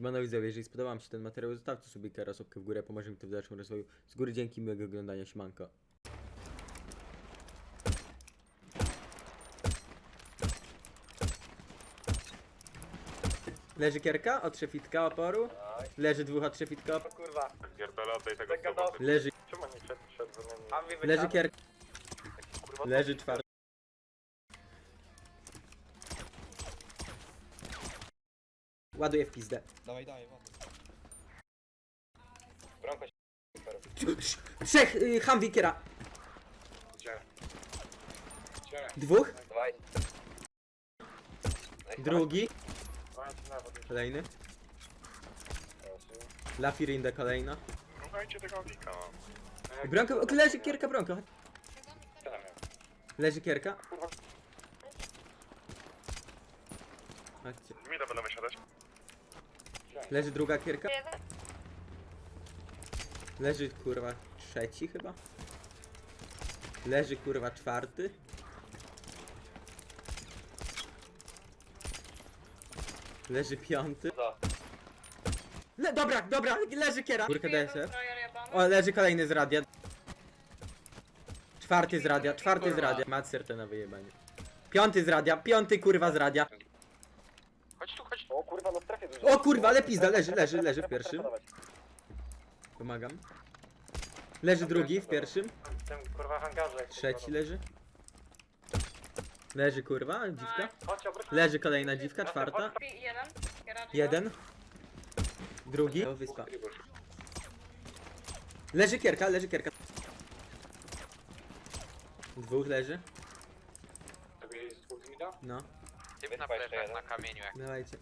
Siemano widzowie, jeżeli spodobał Wam się ten materiał, zostawcie sobie teraz łapkę w górę, pomoże mi to w dalszym rozwoju. Z góry dzięki, miłego oglądania, siemanko. Leży kierka od szefitka oporu. Leży dwóch od szefitka oporu. Kurwa, Pierdolę, oddaj tego Taka. Leży, czemu nie leży kierka, Kurwa, leży czwarty. Ładuję w pizdę. Dawaj, dawaj, mamy. Bronko się Trzech y, Hamwikiera. Gdzie? Gdzie? Dwóch. Dawaj. Drugi. Kolejny. Lafirinde kolejna. Słuchajcie tego wika. Bronko, leży kierka, bronko. Leży kierka. Chodźcie. Mi to będą wysiadać. Leży druga kierka. Leży kurwa trzeci chyba. Leży kurwa czwarty. Leży piąty. Le dobra, dobra, leży kiera. Kurka DSF. O, leży kolejny z radia. Czwarty z radia, czwarty z radia. Macer to na wyjebanie. Piąty z radia, piąty kurwa z radia. Strefie dużo. O kurwa, ale pizda, leży, leży, leży w pierwszym. Pomagam. Leży drugi w pierwszym. W tym kurwa hangarze. Trzeci leży. Leży kurwa, dziwka. Chodź, obróć. Leży kolejna dziwka, czwarta. Pi- Jeden. Drugi. Wyspa. Leży kierka, leży kierka. Dwóch leży. Tobie jest dwóch mi da? No, Typ na plecach na kamieniu. jak dawajcie.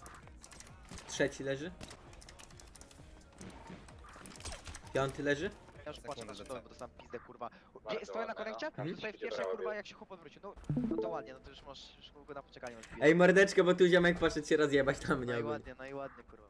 Trzeci leży. Piąty leży. Ja już płaczę na bo dostałem pizdę kurwa. Gdzie stoję na konekcie? no. Mhm. Stoję w Będzie pierwszej brawo, kurwa jak się chłop odwrócił. No, no to ładnie, no to już masz już go na poczekaniu. Ej, mordeczko, bo tu ziomek poszedł się rozjebać tam no mnie i ogólnie. ładnie, no i ładnie kurwa.